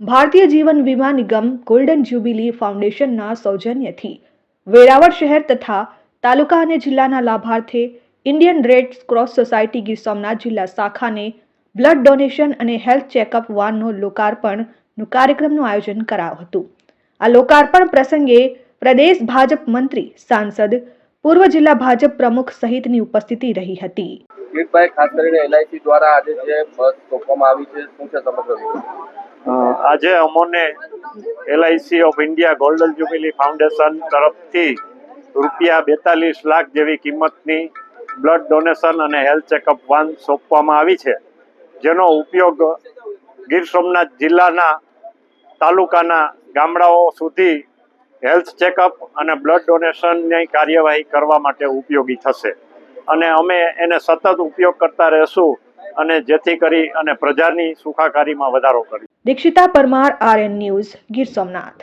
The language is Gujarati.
ભારતીય જીવન વીમા નિગમ ગોલ્ડન જ્યુબિલી ફાઉન્ડેશનના સૌજન્યથી વેરાવળ શહેર તથા તાલુકા અને જિલ્લાના લાભાર્થે Indian Red Cross Society Gir Somnath જિલ્લા શાખાને બ્લડ ડોનેશન અને હેલ્થ ચેકઅપ વાનનો લોકાર્પણનું કાર્યક્રમનું આયોજન કરાયું હતું. આ લોકાર્પણ પ્રસંગે પ્રદેશ ભાજપ મંત્રી સાંસદ, પૂર્વ જિલ્લા ભાજપ પ્રમુખ સહિતની ઉપસ્થિતિ રહી હતી. કિરીટભાઈ ખાસ કરીને એલઆઈસી દ્વારા આજે જે બસ સોંપવામાં આવી છે, શું છે સમગ્ર આજે અમોને LIC of India Golden Jubilee Foundation તરફથી રૂપિયા બેતાલીસ લાખ જેવી કિંમતની બ્લડ ડોનેશન અને હેલ્થ ચેકઅપ વાન સોંપવામાં આવી છે. જેનો ઉપયોગ ગીર સોમનાથ જિલ્લાના તાલુકાના ગામડાઓ સુધી હેલ્થ ચેકઅપ અને બ્લડ ડોનેશનની કાર્યવાહી કરવા માટે ઉપયોગી થશે. અને અમે એને સતત ઉપયોગ કરતા રહેશું અને જેથી કરી અને પ્રજાની સુખાકારીમાં વધારો કરી. Dikshita Parmar RN News Gir Somnath.